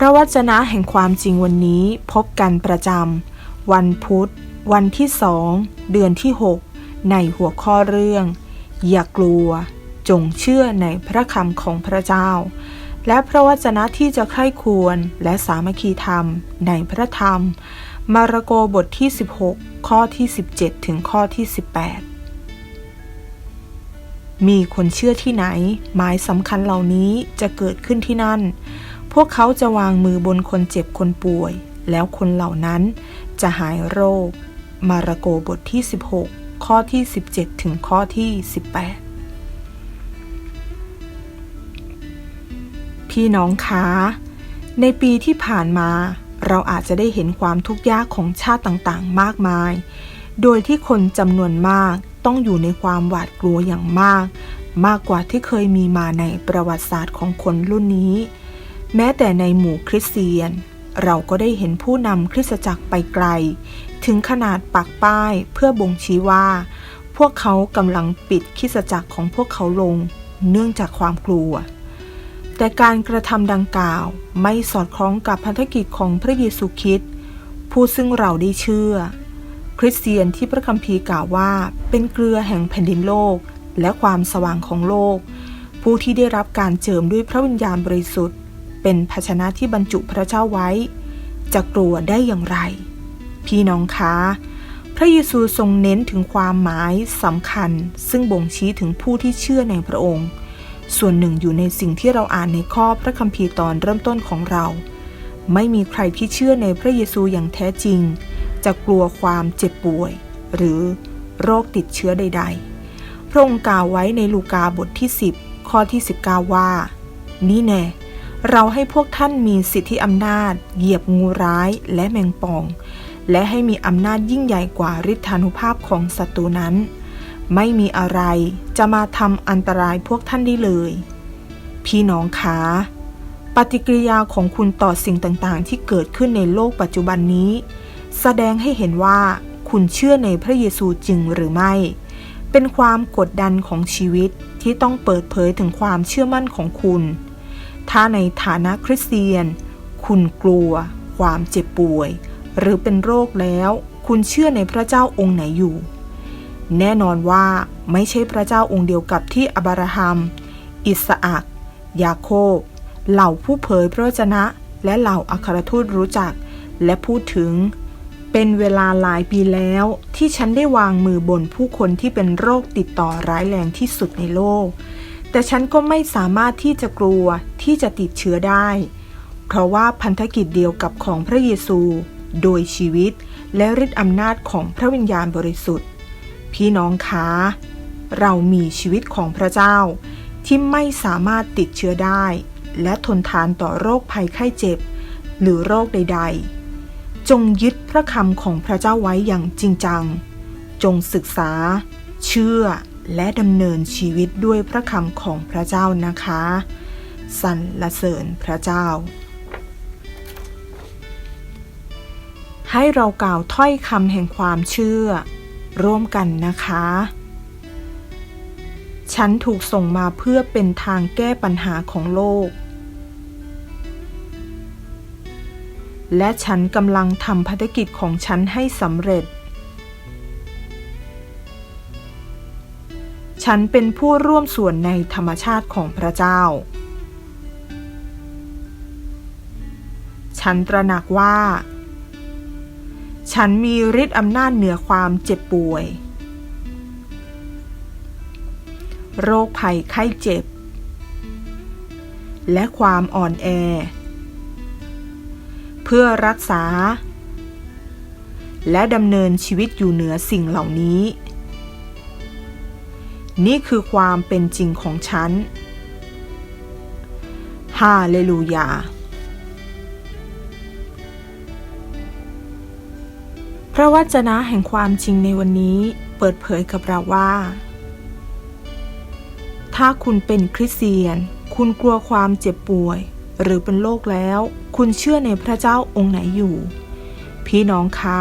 พระวจนะแห่งความจริงวันนี้พบกันประจำวันพุธ วันที่สองเดือนที่ 6 ในหัวข้อเรื่อง อย่ากลัว จงเชื่อในพระคำของพระเจ้า และพระวจนะที่จะใคร่ควรและสามัคคีธรรมในพระธรรม มาระโกบทที่ 16 ข้อที่ 17 ถึงข้อที่ 18มีคนเชื่อที่ไหน หมายสำคัญเหล่านี้จะเกิดขึ้นที่นั่น พวกเขาจะวางมือบนคนเจ็บคนป่วย แล้วคนเหล่านั้นจะหายโรค มาระโกบทที่ 16 ข้อที่ 17 ถึงข้อที่ 18 พี่น้องคะในปีที่ผ่านมา เราอาจจะได้เห็นความทุกข์ยากของชาติต่างๆ มากมาย โดยที่คนจำนวนมากต้องอยู่ในความหวาดกลัวอย่างมาก มากกว่าที่เคยมีมาในประวัติศาสตร์ของคนรุ่นนี้ แม้แต่ในหมู่คริสเตียน เราก็ได้เห็นผู้นำคริสตจักรไปไกล ถึงขนาดปักป้ายเพื่อบ่งชี้ว่า พวกเขากำลังปิดคริสตจักรของพวกเขาลง เนื่องจากความกลัว แต่การกระทำดังกล่าวไม่สอดคล้องกับพันธกิจของพระเยซูคริสต์ผู้ซึ่งเราได้เชื่อ คริสเตียนที่พระคัมภีร์กล่าวว่าเป็นเกลือแห่งแผ่นดินโลกและความสว่างของโลก ผู้ที่ได้รับการเจิมด้วยพระวิญญาณบริสุทธิ์ เป็นภาชนะที่บรรจุพระเจ้าไว้ จะกลัวได้อย่างไร พี่น้องคะพระเยซูทรงเน้นถึงความหมายสำคัญ ซึ่งบ่งชี้ถึงผู้ที่เชื่อในพระองค์ ส่วนหนึ่งอยู่ในสิ่งที่เราอ่านในข้อพระคัมภีร์ตอนเริ่มต้นของเรา ไม่มีใครที่เชื่อในพระเยซูอย่างแท้จริง จะกลัวความเจ็บป่วย หรือโรคติดเชื้อใด ๆ พระองค์กล่าวไว้ในลูกาบทที่ 10 ข้อที่ 19 ว่า นี่แน่ เราให้พวกท่านมีสิทธิอำนาจ เหยียบงูร้ายและแมงป่อง และให้มีอำนาจยิ่งใหญ่กว่าฤทธานุภาพของศัตรูนั้น ไม่มีอะไรจะมาทำอันตรายพวกท่านได้เลย พี่น้องคะปฏิกิริยาของคุณต่อสิ่งต่างๆ ที่เกิดขึ้นในโลกปัจจุบันนี้ แสดงให้เห็นว่าคุณเชื่อในพระเยซูจริงหรือไม่ เป็นความกดดันของชีวิตที่ต้องเปิดเผยถึงความเชื่อมั่นของคุณ ถ้าในฐานะคริสเตียน คุณกลัว ความเจ็บป่วย หรือเป็นโรคแล้ว คุณเชื่อในพระเจ้าองค์ไหนอยู่ แน่นอนว่าไม่ใช่พระเจ้าองค์เดียวกับที่อับราฮัม อิสอักยาโคบ เหล่าผู้เผยพระวจนะ และเหล่าอัครทูตรู้จัก และพูดถึง เป็นเวลาหลายปีแล้วที่ฉันได้วางมือบนผู้คนที่เป็นโรคติดต่อร้ายแรงที่สุดในโลก แต่ฉันก็ไม่สามารถที่จะกลัวที่จะติดเชื้อได้ เพราะว่าพันธกิจเดียวกับของพระเยซู โดยชีวิตและฤทธิอำนาจของพระวิญญาณบริสุทธิ์ พี่น้องคะเรามีชีวิตของพระเจ้า ที่ไม่สามารถติดเชื้อได้ และทนทานต่อโรคภัยไข้เจ็บ หรือโรคใด ๆ จงยึดพระคำของพระเจ้าไว้อย่างจริงจัง จงศึกษา เชื่อ และดำเนินชีวิตด้วยพระคำของพระเจ้านะคะสรรเสริญพระเจ้า ให้เรากล่าวถ้อยคำแห่งความเชื่อ ร่วมกันนะคะ ฉันถูกส่งมาเพื่อเป็นทางแก้ปัญหาของโลก และฉันกำลังทำภารกิจของฉันให้สำเร็จ ฉันเป็นผู้ร่วมส่วนในธรรมชาติของพระเจ้า ฉันตระหนักว่า ฉันมีฤทธิ์อำนาจเหนือความเจ็บป่วย โรคภัยไข้เจ็บ และความอ่อนแอ เพื่อรักษา และดำเนินชีวิตอยู่เหนือสิ่งเหล่านี้ นี่คือความเป็นจริงของฉัน ฮาเลลูยา พระวจนะแห่งความจริงในวันนี้เปิดเผยกับเราว่า ถ้าคุณเป็นคริสเตียน คุณกลัวความเจ็บป่วย หรือเป็นโรคแล้ว คุณเชื่อในพระเจ้าองค์ไหนอยู่ พี่น้องคะ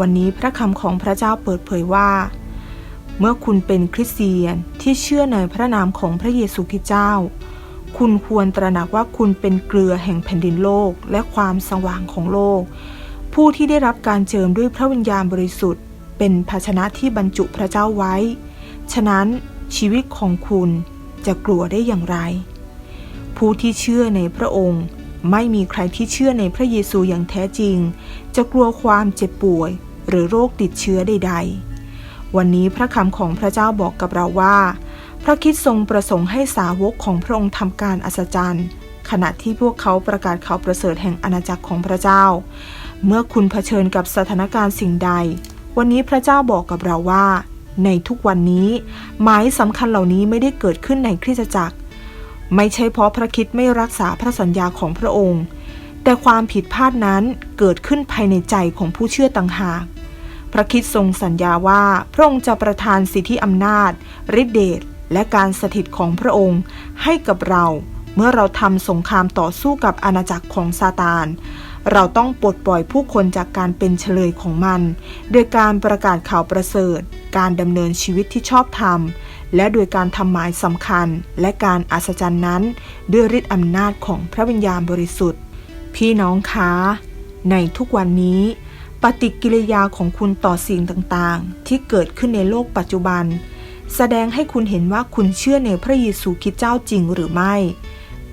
วันนี้พระคำของพระเจ้าเปิดเผยว่า เมื่อคุณเป็นคริสเตียนที่เชื่อในพระนามของพระเยซูคริสต์เจ้า คุณควรตระหนักว่าคุณเป็นเกลือแห่งแผ่นดินโลกและความสว่างของโลก ผู้ที่ได้รับการเจิมด้วยพระวิญญาณบริสุทธิ์ เป็นภาชนะที่บรรจุพระเจ้าไว้ ฉะนั้นชีวิตของคุณจะกลัวได้อย่างไร ผู้ที่เชื่อในพระองค์ ไม่มีใครที่เชื่อในพระเยซูอย่างแท้จริง จะกลัวความเจ็บป่วย หรือโรคติดเชื้อใด ๆ วันนี้พระคำของพระเจ้าบอกกับเราว่า พระคิดทรงประสงค์ให้สาวกของพระองค์ทำการอัศจรรย์ ขณะที่พวกเขาประกาศข่าวประเสริฐแห่งอาณาจักรของพระเจ้า เมื่อคุณเผชิญกับสถานการณ์สิ่งใด วันนี้พระเจ้าบอกกับเราว่า ในทุกวันนี้ หมายสำคัญเหล่านี้ไม่ได้เกิดขึ้นในคริสตจักร ไม่ใช่เพราะพระคิดไม่รักษาพระสัญญาของพระองค์ แต่ความผิดพลาดนั้นเกิดขึ้นภายในใจของผู้เชื่อต่างหาก พระคิดทรงสัญญาว่าพระองค์จะประทานสิทธิอำนาจฤทธิเดชและการสถิตของพระองค์ให้กับเราเมื่อเราทำสงครามต่อสู้กับอาณาจักรของซาตาน เราต้องปลดปล่อยผู้คนจากการเป็นเฉลยของมัน โดยการประกาศข่าวประเสริฐ การดำเนินชีวิตที่ชอบธรรม และโดยการทำหมายสำคัญ และการอัศจรรย์นั้น ด้วยฤทธิอำนาจของพระวิญญาณบริสุทธิ์ พี่น้องคะ ในทุกวันนี้ ปฏิกิริยาของคุณต่อสิ่งต่างๆ ที่เกิดขึ้นในโลกปัจจุบัน แสดงให้คุณเห็นว่าคุณเชื่อในพระเยซูคริสต์เจ้าจริงหรือไม่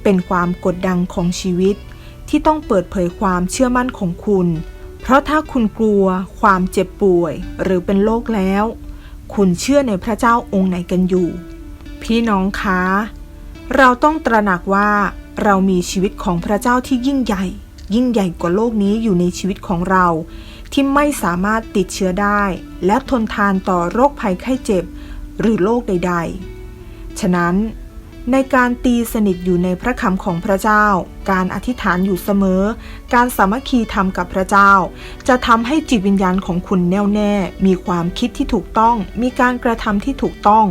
เป็นความกดดันของชีวิต ที่ต้องเปิดเผยความเชื่อมั่นของคุณ เพราะถ้าคุณกลัว ความเจ็บป่วย หรือเป็นโรคแล้ว คุณเชื่อในพระเจ้าองค์ไหนกันอยู่ พี่น้องคะ เราต้องตระหนักว่าเรามีชีวิตของพระเจ้าที่ยิ่งใหญ่ ยิ่งใหญ่กว่าโลกนี้อยู่ในชีวิตของเรา ที่ไม่สามารถติดเชื้อได้ และทนทานต่อโรคภัยไข้เจ็บ หรือโรคใด ๆ ฉะนั้น ในการตีสนิทอยู่ในพระคำของพระเจ้า การอธิษฐานอยู่เสมอ การสามัคคีธรรมกับพระเจ้า จะทำให้จิตวิญญาณของคุณแน่วแน่ มีความคิดที่ถูกต้อง มีการกระทำที่ถูกต้อง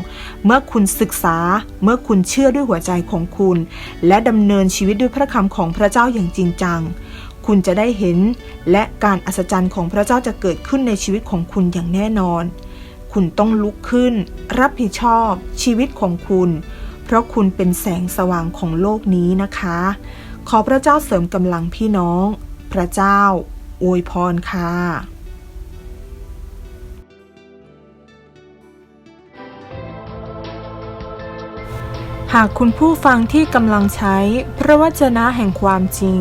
เมื่อคุณศึกษา เมื่อคุณเชื่อด้วยหัวใจของคุณ และดำเนินชีวิตด้วยพระคำของพระเจ้าอย่างจริงจัง คุณจะได้เห็น และการอัศจรรย์ของพระเจ้าจะเกิดขึ้นในชีวิตของคุณอย่างแน่นอน คุณต้องลุกขึ้น รับผิดชอบ ชีวิตของคุณ เพราะคุณเป็นแสงสว่างของโลกนี้นะคะ ขอพระเจ้าเสริมกำลังพี่น้อง พระเจ้า อวยพรค่ะหากคุณผู้ฟังที่กำลังใช้พระวจนะแห่งความจริง